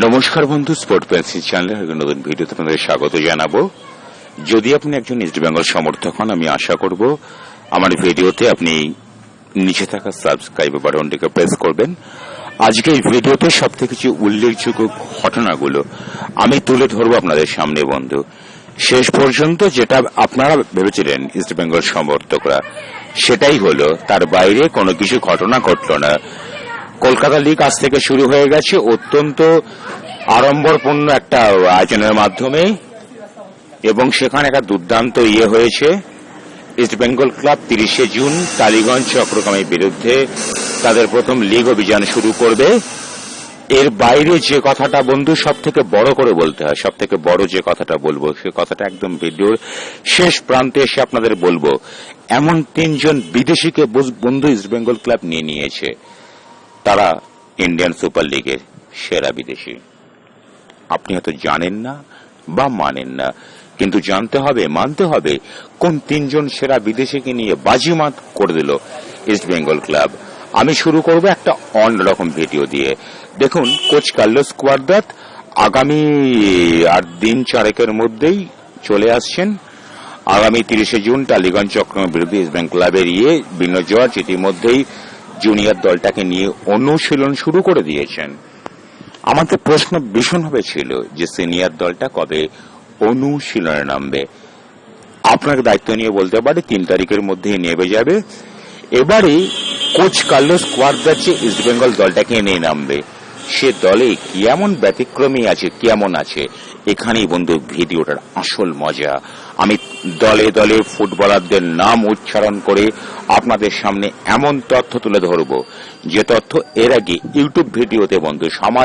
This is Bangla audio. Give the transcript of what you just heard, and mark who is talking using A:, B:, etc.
A: নমস্কার বন্ধু স্পোর্ট পেন্সিল চ্যানেলের নতুন ভিডিওতে আপনাদের স্বাগত জানাব। যদি আপনি একজন ইস্ট বেঙ্গল সমর্থক হন, আমি আশা করব আমার ভিডিওতে আপনি নিচে থাকা সাবস্ক্রাইব বাটনটিকে প্রেস করবেন। আজকে এই ভিডিওতে সব থেকে কিছু উল্লেখযোগ্য ঘটনাগুলো আমি তুলে ধরবো আপনাদের সামনে, বন্ধু। শেষ পর্যন্ত যেটা আপনারা ভেবেছিলেন ইস্ট বেঙ্গল সমর্থকরা, সেটাই হলো, তার বাইরে কোনো কিছু ঘটনা ঘটলো না। কলকাতা লিগ আজ থেকে শুরু হয়ে গেছে। অত্যন্ত আড়ম্বরপূর্ণ একটা আয়োজনের মাধ্যমে এবং সেখানে একটা দুর্দান্ত ইয়ে হয়েছে। ইস্ট বেঙ্গল ক্লাব তিরিশে জুন টালিগঞ্জ চক্রগামীর বিরুদ্ধে তাদের প্রথম লিগ অভিযান শুরু করবে। এর বাইরে যে কথাটা বন্ধু সব থেকে বড় করে বলতে হয় সব থেকে বড় যে কথাটা বলব, সে কথাটা একদম ভিডিওর শেষ প্রান্তে এসে আপনাদের বলব, এমন তিনজন বিদেশিকে বন্ধু ইস্ট বেঙ্গল ক্লাব নিয়ে নিয়েছে। তারা ইন্ডিয়ান সুপার লিগের সেরা বিদেশি। আপনি হয়তো জানেন না বা মানেন না, কিন্তু জানতে হবে, মানতে হবে কোন তিনজন সেরা বিদেশিকে নিয়ে বাজিমাত করে দিল ইস্ট বেঙ্গল ক্লাব আমি শুরু করব একটা অন্যরকম ভিডিও দিয়ে। দেখুন, কোচ কার্লোস কোয়ার্দাত আগামী আর দিন চারেকের মধ্যেই চলে আসছেন। আগামী তিরিশে জুন টালিগঞ্জ চক্রমের বিরুদ্ধে ইস্ট বেঙ্গল ক্লাবের ইয়ে বিনো জর্জ ইতিমধ্যেই জুনিয়র দলটাকে নিয়ে অনুশীলন শুরু করে দিয়েছেন। আমাদের প্রশ্ন ভীষণভাবে ছিল যে সিনিয়র দলটা কবে অনুশীলনে নামবে। আপনাকে দায়িত্ব নিয়ে বলতে পারি, তিন তারিখের মধ্যেই নেমে যাবে। এবারে কোচ কার্লোস কোয়ার্দাচ্ছে ইস্ট বেঙ্গল দলটাকে নিয়ে নামবে। সে দলে কেমন ব্যতিক্রমী আছে, কেমন আছে, এখানেই বন্ধু, ভিডিওটার আসল মজা। আমি দলে দলে ফুটবলারদের নাম উচ্চারণ করে আপনাদের সামনে এমন তথ্য তুলে ধরব। যে তথ্য এর আগে ইউটিউব ভিডিওতে বন্ধু, সমাজ